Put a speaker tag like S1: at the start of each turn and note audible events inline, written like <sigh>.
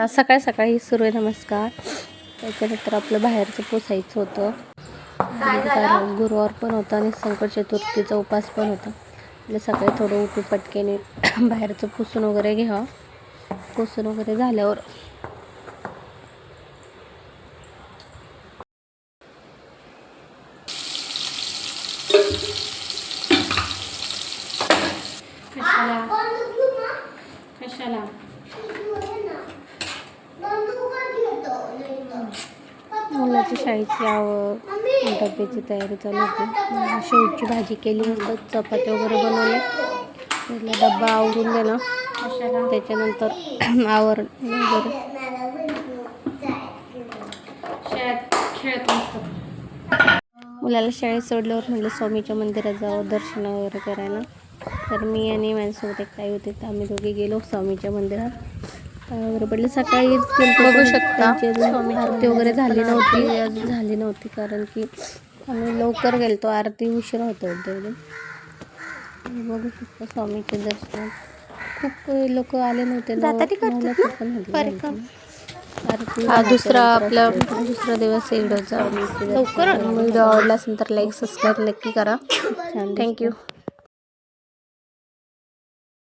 S1: आज सकाळ सकाळी सूर्यनमस्कार त्याच्यानंतर आपलं बाहेरचं पुसायचं होतं. कारण गुरुवार पण होता आणि संकट चतुर्थीचा उपास पण होता. म्हणजे सकाळी थोडं उठू पटकेने <clears throat> बाहेरचं पुसून वगैरे घ्यावं. पुसून वगैरे झाल्यावर कशाला? कशाला? मुलाची शाळेची आव डब्याची तयारी चालू होती. शेवची भाजी केली. मस्त चपाती वगैरे बनवले त्याला डब्बा आवरून देणं त्याच्यानंतर <clears throat> आवर वगैरे मुलाला शाळेत सोडल्यावर म्हटलं स्वामीच्या मंदिरात जावं दर्शन वगैरे करायला. तर मी आणि माझ्यासोबत एक ताई होते. तर आम्ही दोघे गेलो स्वामीच्या मंदिरात. वगैरे पडले. सकाळीच बघू शकता. स्वामी आरती वगैरे झाली नव्हती. झाली नव्हती कारण की आम्ही लवकर गेलतो. आरती उशीर होतो एकदम बघू शकता स्वामीचे दर्शन. खूप लोक आले नव्हते. हा दुसरा आपला दुसरा दिवस लवकर व्हिडिओ आवडला असेल तर लाईक सबस्क्राईब नक्की करा. थँक्यू